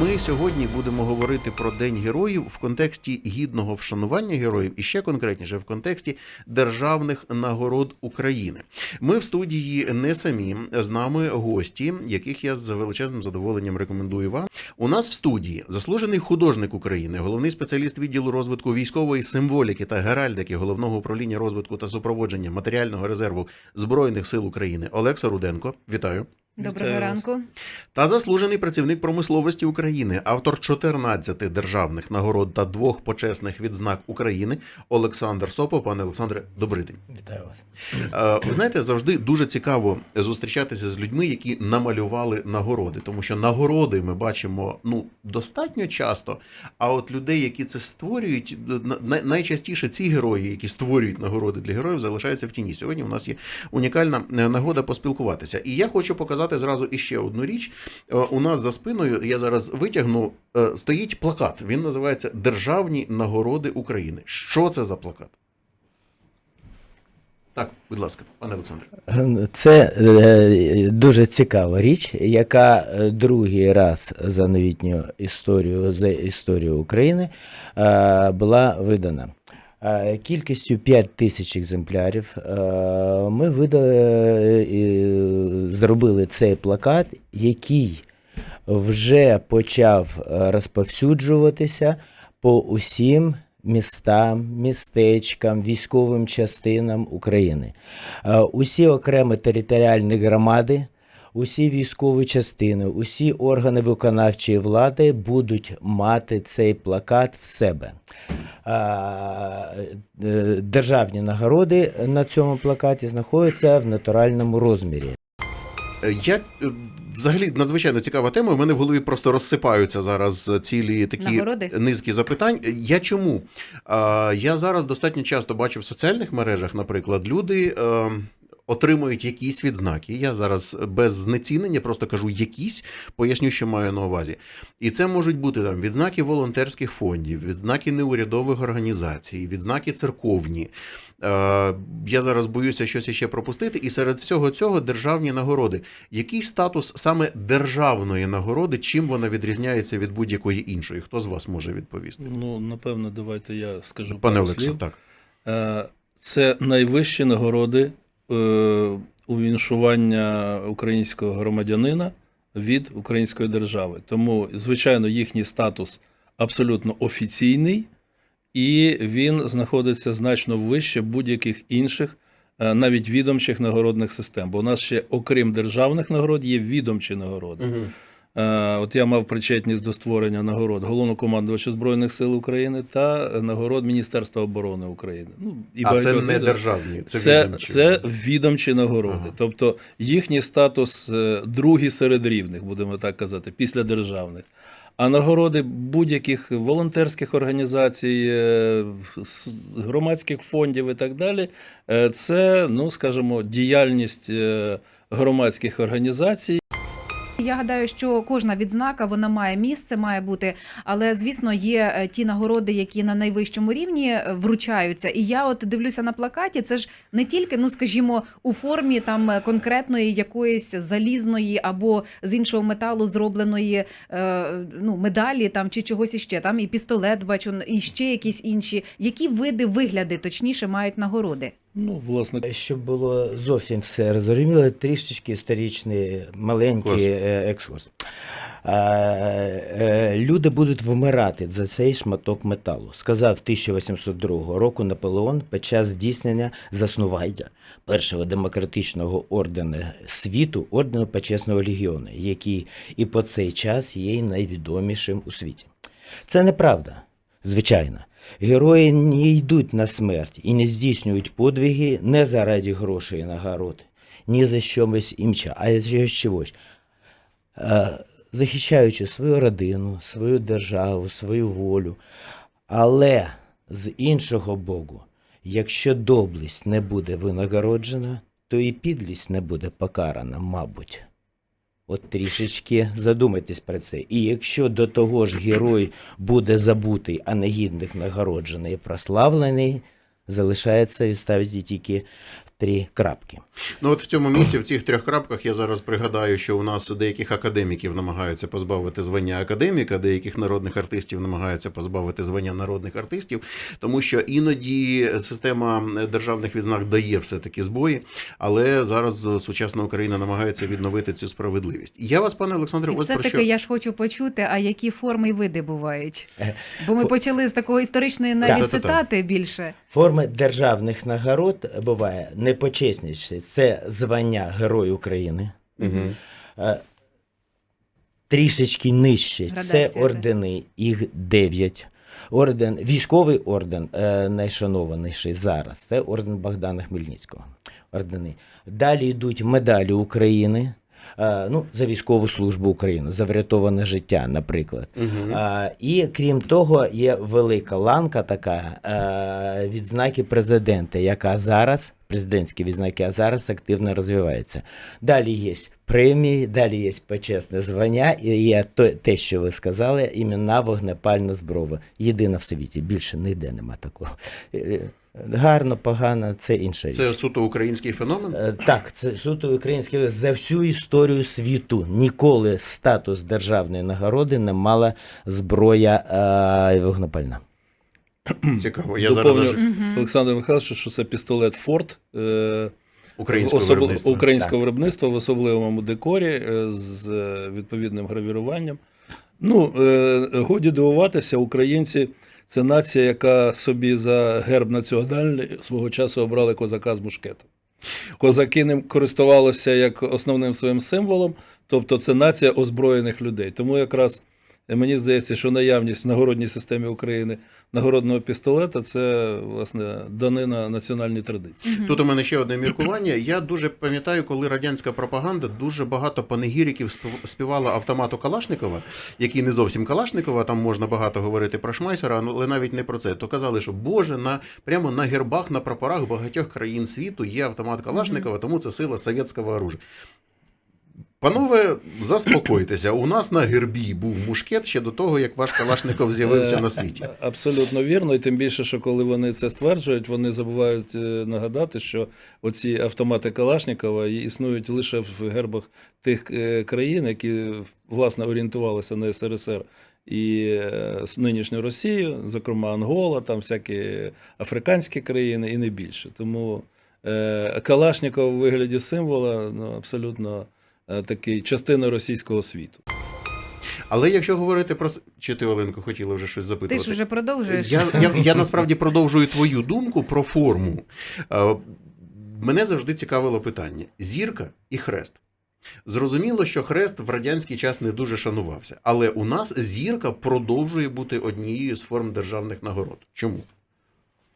ми сьогодні будемо говорити про День героїв в контексті гідного вшанування героїв і ще конкретніше в контексті державних нагород України. Ми в студії не самі з нами гості, яких я з величезним задоволенням рекомендую вам. У нас в студії заслужений художник України, головний спеціаліст відділу розвитку військової символіки та геральдики головного управління розвитку та супроводження матеріального резерву збройних сил України Олекса Руденко. Вітаю. Доброго Вітаю ранку. Та заслужений працівник промисловості України, автор 14 державних нагород та двох почесних відзнак України Олександр Сопов. Пане Олександре, добрий день. Вітаю вас. Е, Ви знаєте, завжди дуже цікаво зустрічатися з людьми, які намалювали нагороди, тому що нагороди ми бачимо ну достатньо часто. А от людей, які це створюють, найчастіше ці герої, які створюють нагороди для героїв, залишаються в тіні. Сьогодні у нас є унікальна е, нагода поспілкуватися. І я хочу показати зразу іще одну річ. Е, У нас за спиною я зараз витягну. е, Стоїть плакат. Він називається Державні нагороди України. Що це за плакат? Так, будь ласка, пане Олександре. Це е, дуже цікава річ, яка другий раз за новітню історію за історію України була видана. Е, Кількістю 5 тисяч екземплярів е, ми видали, е, зробили цей плакат, який вже почав розповсюджуватися по усім містам, містечкам, військовим частинам України. Усі окремі територіальні громади, усі військові частини, усі органи виконавчої влади будуть мати цей плакат в себе. Е, Державні нагороди на цьому плакаті знаходяться в натуральному розмірі. Я е, взагалі надзвичайно цікава тема. У мене в голові просто розсипаються зараз цілі такі Нагороди? низки запитань. Я чому? Я зараз достатньо часто бачу в соціальних мережах, наприклад, люди. Отримують якісь відзнаки. Я зараз без знецінення просто кажу якісь, поясню, що маю на увазі. І це можуть бути там відзнаки волонтерських фондів, відзнаки неурядових організацій, відзнаки церковні. Е, я зараз боюся щось іще пропустити. І серед всього цього державні нагороди. Який статус саме державної нагороди, чим вона відрізняється від будь-якої іншої? Хто з вас може відповісти? Ну, напевно, давайте я скажу Пане пару так. Е, Це найвищі нагороди увіншування українського громадянина від української держави. Тому, звичайно, їхній статус абсолютно офіційний, і він знаходиться значно вище будь-яких інших, е, навіть відомчих нагородних систем. Бо у нас ще, окрім державних нагород, є відомчі нагороди. Угу. Е, От я мав причетність до створення нагород головнокомандувача Збройних сил України та нагород Міністерства оборони України. Ну, і А це не державні, це, Це, відомчі це відомчі нагороди. Ага. Тобто їхній статус е, другий серед рівних, будемо так казати, після державних. А нагороди будь-яких волонтерських організацій, е, громадських фондів і так далі, це, ну скажімо, діяльність громадських організацій. Я гадаю, що кожна відзнака вона має місце, має бути. Але звісно, є е, ті нагороди, які на найвищому рівні е, вручаються. І я от дивлюся на плакаті. Це ж не тільки, ну скажімо, у формі там е, конкретної якоїсь залізної або з іншого металу зробленої ну, медалі там чи чогось іще. Там і пістолет бачу, і ще якісь інші. Які види вигляди точніше мають нагороди? Ну, власне, Щоб було зовсім все розуміло, трішечки історичний маленький е, екскурс. Е, е, Люди будуть вмирати за цей шматок металу, сказав 1802 року Наполеон під час здійснення заснування першого демократичного ордену світу, ордену Почесного легіону, який і по цей час є найвідомішим у світі. Це неправда, звичайно. Герої не йдуть на смерть і не здійснюють подвиги не заради грошей і нагород, ні за щось іншим, а за чогось. Захищаючи свою родину, свою державу, свою волю. Але з іншого боку, якщо доблесть не буде винагороджена, то і підлість не буде покарана, мабуть. От трішечки задумайтесь про це. І якщо до того ж герой буде забутий, а негідник нагороджений і прославлений, залишається відставити тільки три крапки. Ну от в цьому місці, в цих трьох крапках, я зараз пригадаю, що у нас деяких академіків намагаються позбавити звання академіка, деяких народних артистів намагаються позбавити звання народних артистів, тому що іноді система державних відзнак дає все-таки збої, але зараз сучасна Україна намагається відновити цю справедливість. Я вас, пане Олександре, І от про все-таки що я ж хочу почути, а які форми й види бувають? Е, Бо ми фо- почали з такої історичної навіть цитати більше. Форми державних нагород буває найпочесніше. Це звання Герой України. Угу. Трішечки нижче. Градація, це так. ордени, їх 9. Орден, військовий орден, е, найшанованіший зараз, це орден Богдана Хмельницького. Ордени. Далі йдуть медалі України. Е, Ну, за військову службу України, за врятоване життя, наприклад. Угу. І крім того, є велика ланка така е, відзнаки президента, яка зараз, президентські відзнаки, а зараз активно розвивається. Далі є премії, далі є почесне звання, і є то, те, що ви сказали, імена вогнепальна зброва. Єдина в світі, більше ніде нема такого. Гарно, погано, це річ. Це суто український феномен. Е, Так, це суто українське за всю історію світу. Ніколи статус державної нагороди не мала зброя е, вогнепальна. Цікаво. Я Доповню Мгм. Олександр Михайлович, що це пістолет Форд е, українського особли- виробництва. українського Так. виробництва в особливому декорі е, з відповідним гравіруванням. Ну, е, годі дивуватися, українці це нація, яка собі за герб національний свого часу обрали козака з мушкетом. Козаки ним користувалися як основним своїм символом, тобто це нація озброєних людей. Тому якраз мені здається, що наявність в нагородній системі України нагородного пістолета це власне данина національній традиції. Тут у мене ще одне міркування. Я дуже пам'ятаю, коли радянська пропаганда дуже багато панегіриків спів- співала автомату Калашникова, який не зовсім Калашникова. Там можна багато говорити про Шмайсера, але навіть не про це. То казали, що Боже, на прямо на гербах, на прапорах багатьох країн світу є автомат Калашникова, тому це сила совєтського оружия. Панове, заспокойтеся. У нас на гербі був мушкет ще до того, як ваш Калашников з'явився на світі. Е, Абсолютно вірно, і тим більше, що коли вони це стверджують, вони забувають е, нагадати, що оці автомати Калашникова існують лише в гербах тих е, країн, які власне орієнтувалися на СРСР. І нинішню Росію, зокрема Ангола, там всякі африканські країни, і не більше. Тому е, Калашников у вигляді символа ну, абсолютно такий частина російського світу. Але якщо говорити про чи ти Оленко хотіла вже щось Ти ж уже продовжуєш. Я, я, я насправді продовжую твою думку про форму. Е, Мене завжди цікавило питання: зірка і хрест. Зрозуміло, що хрест в радянський час не дуже шанувався, але у нас зірка продовжує бути однією з форм державних нагород. Чому?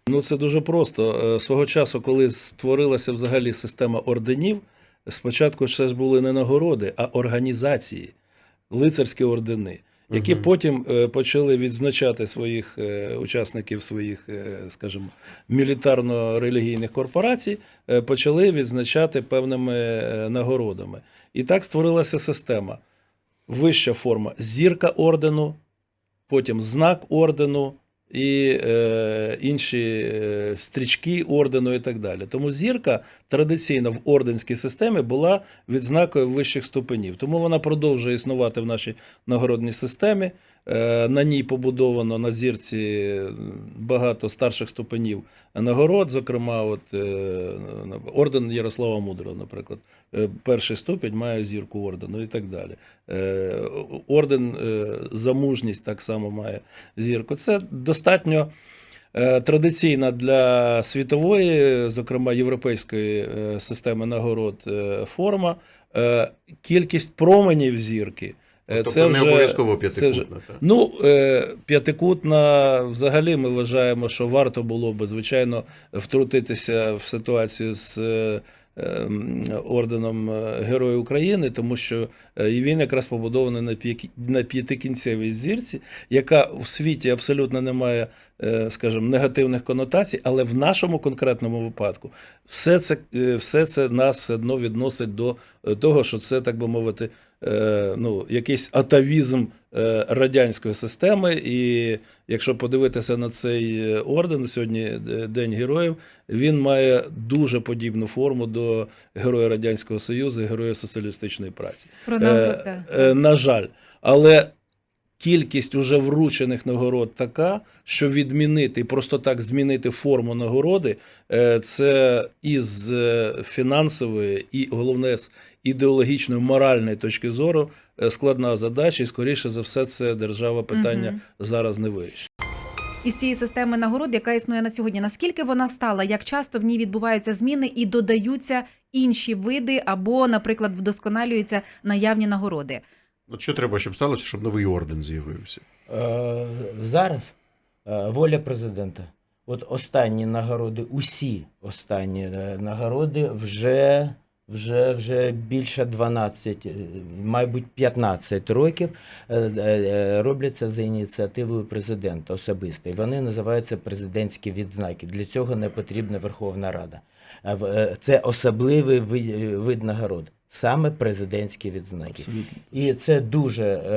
Ну, це дуже просто. Е, Свого часу, коли створилася взагалі система орденів, спочатку це ж були не нагороди, а організації, лицарські ордени, які Мгм. потім е, почали відзначати своїх е, учасників своїх, е, скажімо, мілітарно-релігійних корпорацій, почали відзначати певними нагородами. І так створилася система. Вища форма зірка ордену, потім знак ордену і е, інші е, стрічки ордену і так далі. Тому зірка традиційно в орденській системі була відзнакою вищих ступенів. Тому вона продовжує існувати в нашій нагородній системі. Е, на ній побудовано на зірці багато старших ступенів нагород, зокрема, от, е, орден Ярослава Мудрого, наприклад. Е, Перший ступінь має зірку ордену і так далі. Орден за мужність так само має зірку. Це достатньо традиційна для світової, зокрема європейської системи нагород форма. Кількість променів зірки. Е, Тобто це не вже- обов'язково це вже- п'ятикутна. Ну, е, п'ятикутна, взагалі, ми вважаємо, що варто було би, звичайно, втрутитися в ситуацію з е, ем, орденом е, Героя України, тому що е, він якраз побудований на, п'ятикінцевій зірці, яка у світі абсолютно не має, е, скажімо, негативних конотацій, але в нашому конкретному випадку все це, е, все це нас все одно відносить до е, того, що це, так би мовити, е, ну, якийсь атавізм е, радянської системи. І якщо подивитися на цей е, орден, сьогодні е, День Героїв, він має дуже подібну форму до Героя Радянського Союзу і Героя соціалістичної праці. Про Е, е, на жаль, але кількість уже вручених нагород така, що відмінити просто так змінити форму нагороди, е, це із е, фінансової і головне з ідеологічної моральної точки зору е, складна задача, і скоріше за все, це держава питання Мгм. зараз не вирішить. із цієї системи нагород, яка існує на сьогодні. Наскільки вона стала? Як часто в ній відбуваються зміни і додаються інші види, або, наприклад, вдосконалюються наявні нагороди? От що треба, щоб сталося, щоб новий орден з'явився? Е, зараз е, воля президента. От останні нагороди, усі останні е, нагороди вже, вже, вже більше 12, е, мабуть, 15 років е, е, е, робляться за ініціативою президента особисто. Вони називаються президентські відзнаки. Для цього не потрібна Верховна Рада. Е, Це особливий вид, вид нагород, саме президентські відзнаки. Абсолютно. І це дуже е,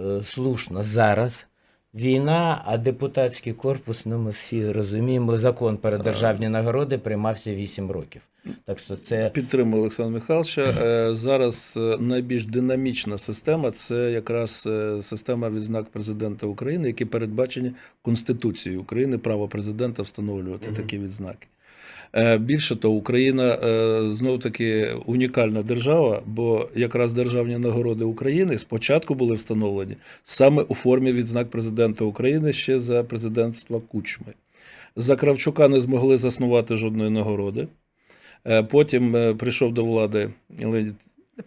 е, слушно зараз. Війна, а депутатський корпус, ну ми всі розуміємо, закон про державні нагороди приймався 8 років. Так що це Підтримую Олександра Михайловича. Е, Зараз е, найбільш динамічна система це якраз система відзнак президента України, які передбачені Конституцією України, право президента встановлювати такі відзнаки. Е, Більше того, Україна знов таки унікальна держава, бо якраз державні нагороди України спочатку були встановлені саме у формі відзнак президента України ще за президентства Кучми. За Кравчука не змогли заснувати жодної нагороди. Е, Потім е, прийшов до влади Леонід.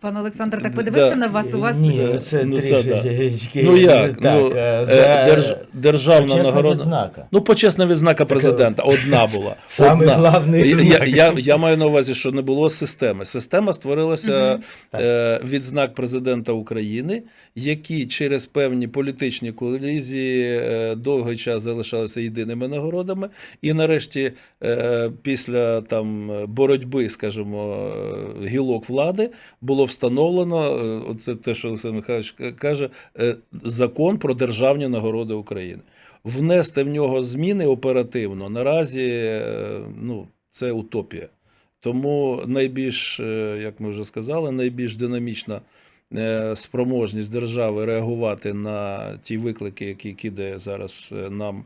Пан Олександр, так Да. на вас. У вас Ні, ну це Ну, це трішечки. Ну як? Так, ну, е, е, за держ, державна нагорода. відзнака. Ну, почесна відзнака президента. Одна була. Самий Одна. главний Я, я, я маю на увазі, що не було системи. Система створилася. Так. е, відзнак президента України, які через певні політичні колізії е, довгий час залишалися єдиними нагородами. І нарешті, е, після там боротьби, скажімо, е, гілок влади, було встановлено е, оце те, що Олександр Михайлович каже, е, закон про державні нагороди України. Внести в нього зміни оперативно наразі е, ну, це утопія. Тому найбільш, як ми вже сказали, найбільш динамічна спроможність держави реагувати на ті виклики, які кидає зараз нам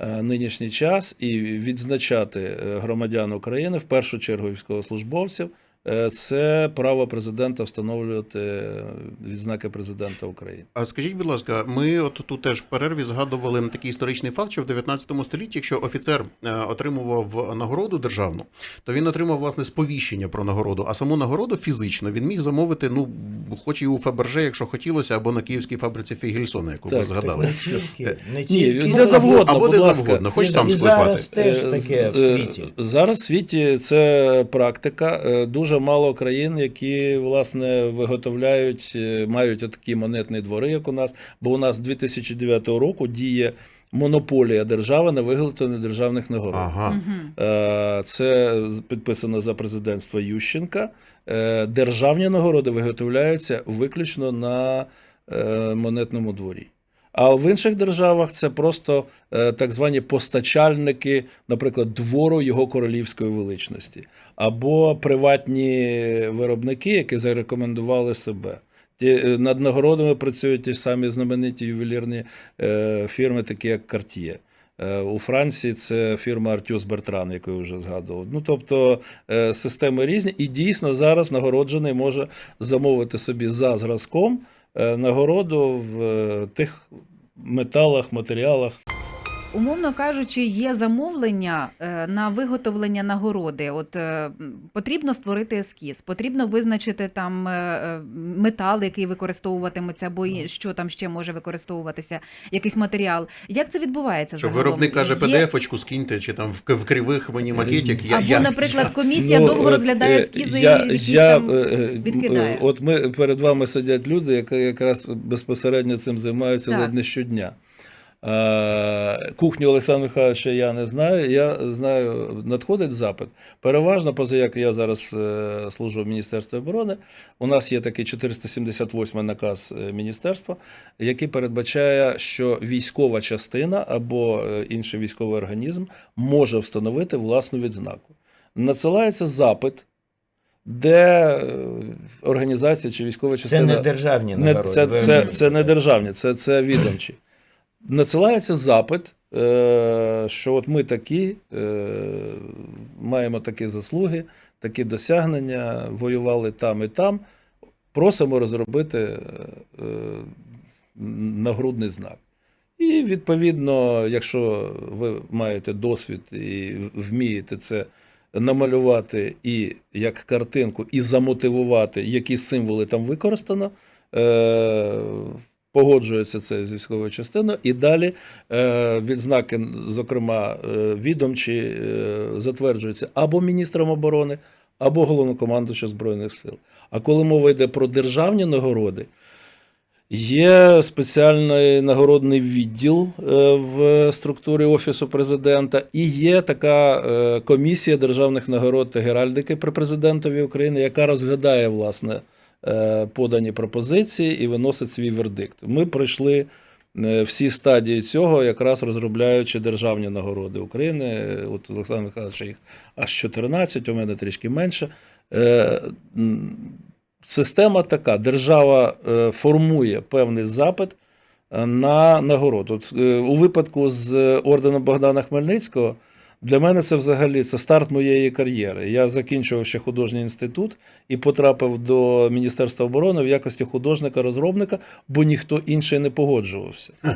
нинішній час, і відзначати громадян України, в першу чергу військовослужбовців. Е, Це право президента встановлювати е, відзнаки президента України. А скажіть, будь ласка, ми от тут теж в перерві згадували такий історичний факт, що в 19 столітті, якщо офіцер е, отримував нагороду державну, то він отримав власне сповіщення про нагороду, а саму нагороду фізично він міг замовити, ну хоч і у Фаберже, якщо хотілося, або на київській фабриці Фігельсона, яку ви Так, згадали. Не тільки, не Ні, тільки. де Ну, завгодно, або будь де ласка. завгодно, хоч сам зараз склепати. теж таке в світі. Зараз в світі це практика. Е, Дуже мало країн, які власне виготовляють, е, мають такі монетні двори, як у нас. Бо у нас з 2009 року діє монополія держави на виготовлення державних нагород. Ага. Е, Це підписано за президентства Ющенка. Е, Державні нагороди виготовляються виключно на монетному дворі. А в інших державах це просто е, так звані постачальники, наприклад, двору його королівської величності, або приватні виробники, які зарекомендували себе. Ті, е, над нагородами працюють ті самі знамениті ювелірні е, фірми, такі як Cartier. У Франції це фірма Артюс Бертран, яку я вже згадував. Ну тобто системи різні, і дійсно зараз нагороджений може замовити собі за зразком нагороду в е, тих металах, матеріалах. Умовно кажучи, є замовлення е, на виготовлення нагороди. От е, потрібно створити ескіз, потрібно визначити там е, метал, який використовуватиметься, або що там ще може використовуватися, якийсь матеріал. Як це відбувається Що загалом? виробник каже, Є- PDF-очку скиньте, чи там в, кривих мені макетик. Я, Або, я, наприклад, комісія Ну, довго от, розглядає ескізи я, і якісь я, там відкидає. От ми перед вами сидять люди, які якраз безпосередньо цим займаються Так. ледь не щодня. Е, Кухню Олександра Михайловича я не знаю. Я знаю, надходить запит. Переважно, поза як я зараз е, служу в Міністерстві оборони, у нас є такий 478 наказ е, міністерства, який передбачає, що військова частина або інший військовий організм може встановити власну відзнаку. Надсилається запит, де організація чи військова Це частина не державні не, це, ви це, це не державні, це, це відомчі. Надсилається запит, е, що от ми такі, е, маємо такі заслуги, такі досягнення, воювали там і там. Просимо розробити е, нагрудний знак. І відповідно, якщо ви маєте досвід і вмієте це намалювати і як картинку, і замотивувати, які символи там використано, погоджується це з військовою частиною, і далі е, відзнаки, зокрема, е, відомчі, е, затверджуються або міністром оборони, або головнокомандуючим Збройних сил. А коли мова йде про державні нагороди, Є спеціальний нагородний відділ е, в структурі Офісу президента, і є така е, комісія державних нагород та геральдики при президентові України, яка розглядає власне подані пропозиції і виносить свій вердикт. Ми пройшли е, всі стадії цього, якраз розробляючи державні нагороди України. От Олександр Михайлович їх аж 14, у мене трішки менше. Е, Система така: держава е, формує певний запит е, на нагороду. Е, у випадку з орденом Богдана Хмельницького для мене це взагалі це старт моєї кар'єри. Я закінчував ще художній інститут і потрапив до Міністерства оборони в якості художника-розробника, бо ніхто інший не погоджувався.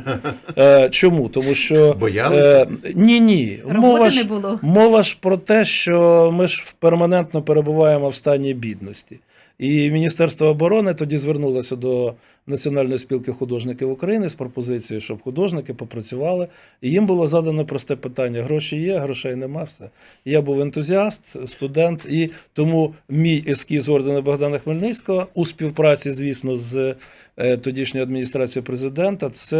Е, чому? Тому що Боялися? е, ні, ні, мова ж, не було. Мова ж про те, що ми ж перманентно перебуваємо в стані бідності. І Міністерство оборони тоді звернулося до Національної спілки художників України з пропозицією, щоб художники попрацювали. І їм було задано просте питання: гроші є, грошей нема. Все. Я був ентузіаст, студент, і тому мій ескіз ордена Богдана Хмельницького у співпраці, звісно, з е, тодішньою адміністрацією президента, це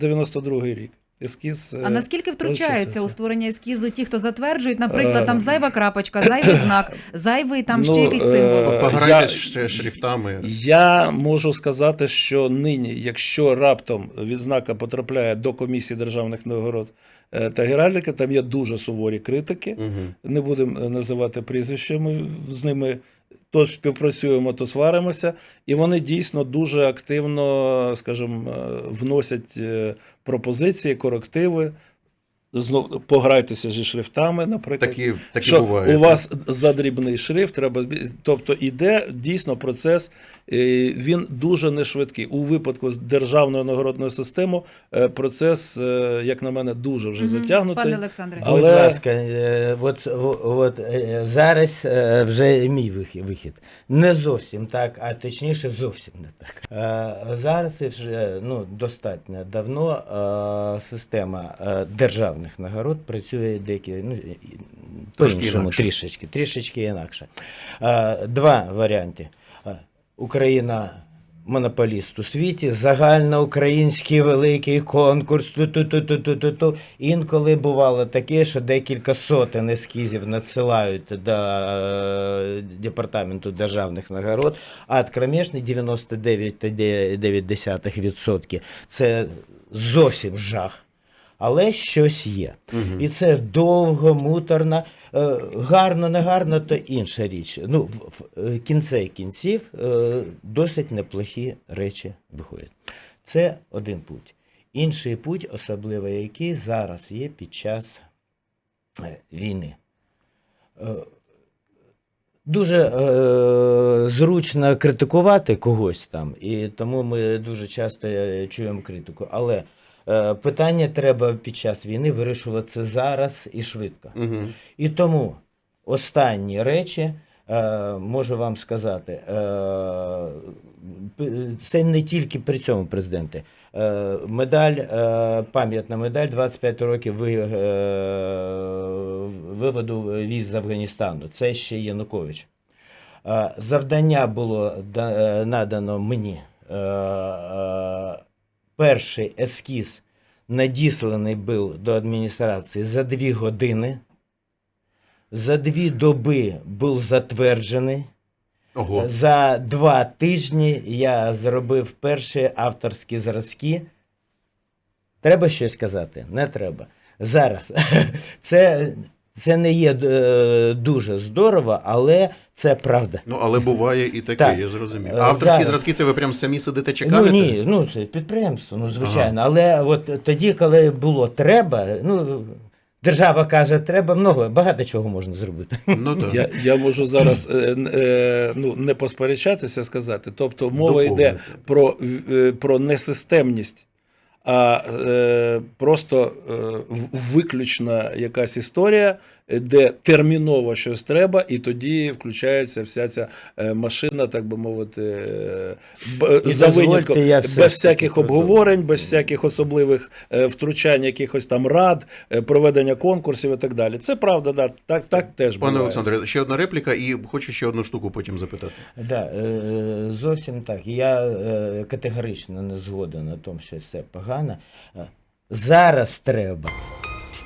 92-й рік. Ескіз. е, А наскільки втручаються у створення ескізу ті, хто затверджують, наприклад, Е, там зайва крапочка, зайвий знак, зайвий там ще Ну, якийсь е, символ. Пограйтесь я- ще шрифтами. Я можу сказати, що нині, якщо раптом відзнака потрапляє до комісії державних нагород е, та геральдики, там є дуже суворі критики. Угу. Не будемо е, називати прізвища, ми з ними то співпрацюємо, то сваримося, і вони дійсно дуже активно, скажімо, е, вносять е, пропозиції, корективи. Знов пограйтеся зі шрифтами, наприклад. Такі, такі що бувають. у вас задрібний шрифт, треба тобто іде дійсно процес, е, він дуже не швидкий. У випадку з державною нагородною системою е, процес, е, як на мене, дуже вже затягнутий. Пане Олександре, Але- Будь ласка, от, от зараз вже мій вихід, вихід. Не зовсім так, а точніше зовсім не так. Зараз вже ну, достатньо давно система е, державних нагород працює деякі, ну, по-іншому, трішечки, трішечки інакше. Е, Два варіанти. Е, Україна монополіст у світі, загальноукраїнський великий конкурс. Ту-ту-ту-ту-ту-ту. Інколи бувало таке, що декілька сотень ескізів надсилають до е, департаменту державних нагород, а кромешний 99,9% це зовсім жах. Але щось є. Мгм. І це довго, муторно, е, гарно, не гарно, то інша річ. Ну, в, е, кінце кінців е, досить неплохі речі виходять. Це один путь. Інший путь, особливо який зараз є під час війни. Дуже е, зручно критикувати когось там, і тому ми дуже часто чуємо критику. Але питання треба під час війни вирішувати це зараз і швидко. Мгм. І тому останні речі е, можу вам сказати, е, це не тільки при цьому президенте. Е, медаль, е, пам'ятна медаль 25 років ви, е, виводу віз з Афганістану. Це ще Янукович. Е, завдання було е, надано мені. Перший ескіз надісланий був до адміністрації за дві години. За дві доби був затверджений. Ого. За два тижні я зробив перші авторські зразки. Треба щось казати? Не треба. Зараз. Це, це не є е, дуже здорово, але це правда. Ну, але буває і таке, Так. я зрозумів. Е, А авторські зараз. зразки це ви прям самі сидите чекаєте? Ну ні, ну це підприємство, ну звичайно. Але от тоді, коли було треба, ну держава каже, треба много, багато чого можна зробити. Ну, так. Я, я можу зараз е, е, ну, не посперечатися, сказати. Тобто мова йде про, е, про несистемність, а е, просто е, в- виключна якась історія, де терміново щось треба, і тоді включається вся ця е, машина, так би мовити, е, б- за винятком, без всяких обговорень, без всяких особливих е, втручань, якихось там рад, е, проведення конкурсів і так далі. Це правда, да, так, так теж Пане буває. Олександре, ще одна репліка, і хочу ще одну штуку потім запитати. Да, е, зовсім так. Я е, категорично не згоден на тому, що це погано. Е, Зараз треба.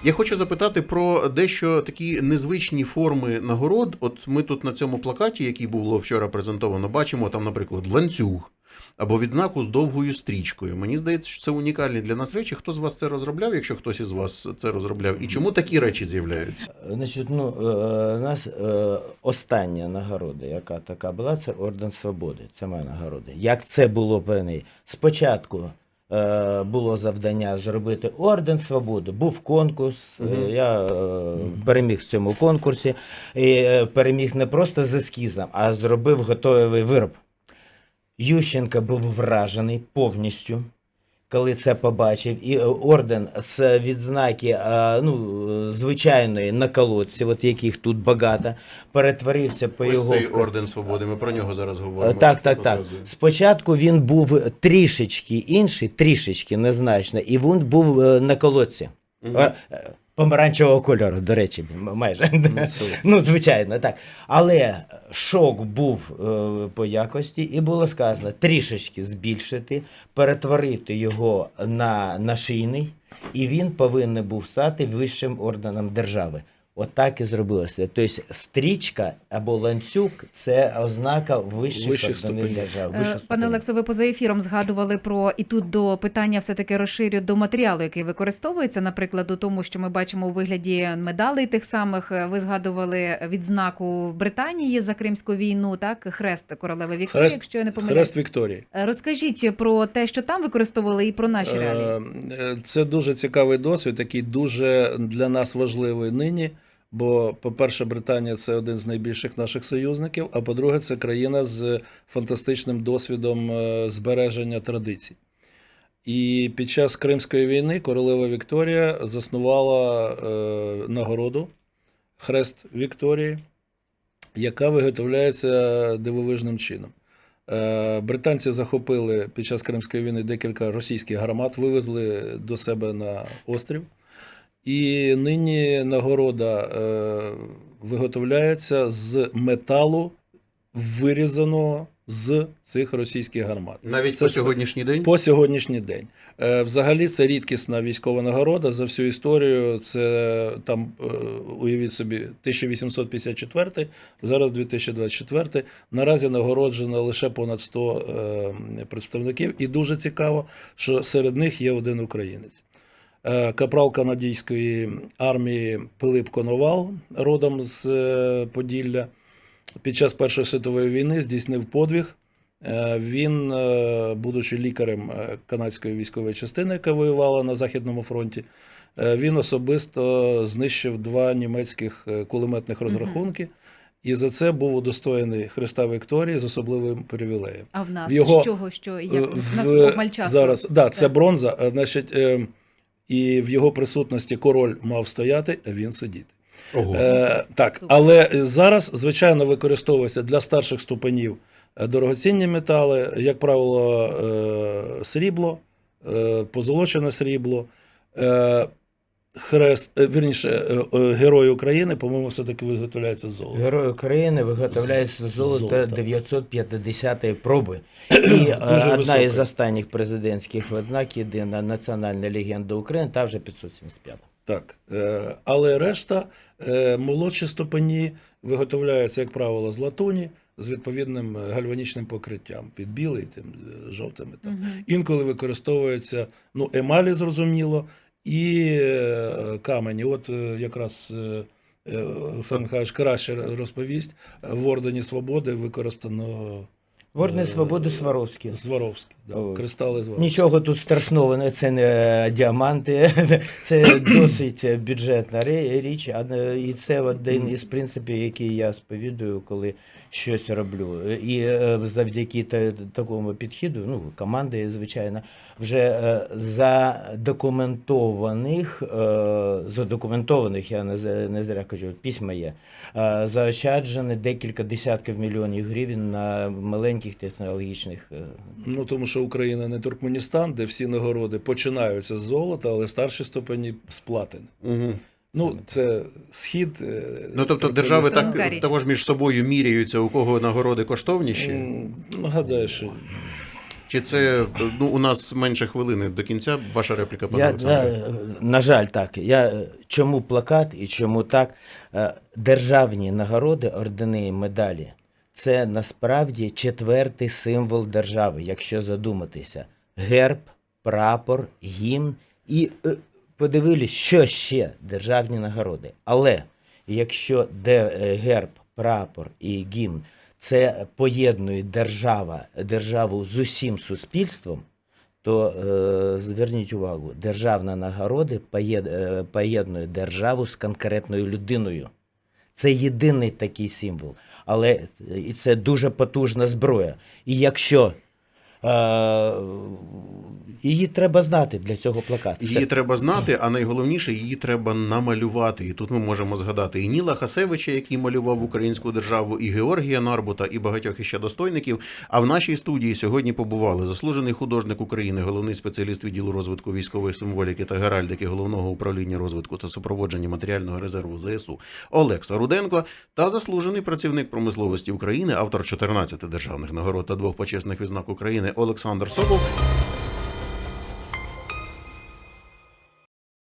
Я хочу запитати про дещо такі незвичні форми нагород. От ми тут на цьому плакаті, який було вчора презентовано, бачимо там, наприклад, ланцюг або відзнаку з довгою стрічкою. Мені здається, що це унікальні для нас речі. Хто з вас це розробляв, якщо хтось із вас це розробляв, і чому такі речі з'являються? Значить, ну, е, у нас е, остання нагорода, яка така була, це Орден Свободи. Це моя нагорода. Як це було при неї? Спочатку було завдання зробити Орден Свободи. Був конкурс. Угу. Я е, переміг в цьому конкурсі. І е, переміг не просто з ескізом, а зробив готовий вироб. Ющенка був вражений повністю. Коли це побачив, і е, орден з відзнаки е, ну, е, звичайної на колодці, от яких тут багато, перетворився по Ось його цей орден свободи. Ми про нього зараз Е, говоримо. Так, так, так. Спочатку він був трішечки інший, трішечки незначно, і він був е, на колодці. Мгм. Помаранчевого кольору, до речі, майже. Ну, Ну, звичайно, так. Але шок був е, по якості, і було сказано трішечки збільшити, перетворити його на нашийний, і він повинен був стати вищим орденом держави. Отак і зробилося. Тобто стрічка або ланцюг це ознака вищих, Вищих орденів ступенів. Е, вищих Пане. Олексо, ви поза ефіром згадували про і тут до питання все таки розширю до матеріалу, який використовується, наприклад, у тому, що ми бачимо у вигляді медалей тих самих. Ви згадували відзнаку Британії за Кримську війну, так хрест королеви Вікторії, Хрест- якщо я не помиляюсь. Хрест Вікторії. Е, Розкажіть про те, що там використовували, і про наші реалії. Е, Це дуже цікавий досвід, який дуже для нас важливий нині. Бо, по-перше, Британія це один з найбільших наших союзників, а по-друге, це країна з фантастичним досвідом е, збереження традицій. І під час Кримської війни королева Вікторія заснувала е, нагороду Хрест Вікторії, яка виготовляється дивовижним чином. Е, Британці захопили під час Кримської війни декілька російських гармат, вивезли до себе на острів. І нині нагорода е, виготовляється з металу, вирізаного з цих російських гармат. Навіть Це по сьогоднішній день. По сьогоднішній день. Е, Взагалі це рідкісна військова нагорода за всю історію. Це там, е, уявіть собі, 1854, зараз 2024. Наразі нагороджено лише понад 100 е, представників. І дуже цікаво, що серед них є один українець. Е, Капрал канадійської армії Пилип Коновал, родом з е, Поділля, під час Першої світової війни здійснив подвиг. Е, Він, будучи лікарем канадської військової частини, яка воювала на Західному фронті, він особисто знищив два німецьких кулеметних розрахунки. І за це був удостоєний Христа Вікторії з особливим привілеєм. А в нас в його- з чого, що як Е, в нас в- обмаль часу. Зараз, да, це бронза. Значить, е, і в його присутності король мав стояти, а він сидіти. Ого. Е, так, Супер. але зараз, звичайно, використовується для старших ступенів дорогоцінні метали, як правило, е, срібло, е, позолочене срібло. Е, хрест, е, вірніше, е, е, Герой України, по-моєму, все-таки виготовляється з золота. Герой України виготовляється золото Золото. 950 проби. І е, одна високе. із останніх президентських відзнак, єдина національна легенда України, та вже 575. Так. Але решта молодші ступені виготовляються, як правило, з латуні з відповідним гальванічним покриттям під білий, тим жовтим. і Там. Інколи використовується ну, емалі, зрозуміло, і е, камені. От е, якраз е, Олександр Михайлович краще розповість. В Ордені Свободи використано В Ордені Е, Свободи Сваровський. Сваровські. Да, кристали Сваровські. Нічого тут страшного, не- це не діаманти, це досить бюджетна річ, і це один із принципів, який я сповідую, коли щось роблю. І е, завдяки та- такому підходу, ну, команди, звичайно, вже е, задокументованих, е, задокументованих, я не, з- не зря кажу, письма є, заощаджені декілька десятків мільйонів гривень на маленьких технологічних Ну, тому що Україна не Туркменістан, де всі нагороди починаються з золота, але старші ступені з платини. Угу. Ну, це схід. е, Ну тобто держави так річ. також між собою міряються, у кого нагороди коштовніші. Ну, гадаю, що Чи це ну у нас менше хвилини до кінця? Ваша репліка, пане Олександре? на жаль, так. Я, е, чому плакат і чому так? Е, Державні нагороди, ордени і медалі це насправді четвертий символ держави, якщо задуматися. Герб, прапор, гімн і подивились, що ще державні нагороди. Але якщо е, герб, прапор і гімн це поєднує держава, державу з усім суспільством, то е, зверніть увагу, державна нагороди е, поєднує державу з конкретною людиною. Це єдиний такий символ. Але е, і це дуже потужна зброя. І якщо її треба знати для цього плакату. Її треба знати, а найголовніше її треба намалювати. І тут ми можемо згадати і Ніла Хасевича, який малював українську державу, і Георгія Нарбута, і багатьох іще достойників. А в нашій студії сьогодні побували заслужений художник України, головний спеціаліст відділу розвитку військової символіки та геральдики головного управління розвитку та супроводження матеріального резерву ЗСУ Олекса Руденко та заслужений працівник промисловості України, автор 14 державних нагород та двох почесних відзнак України Олександр Сокол.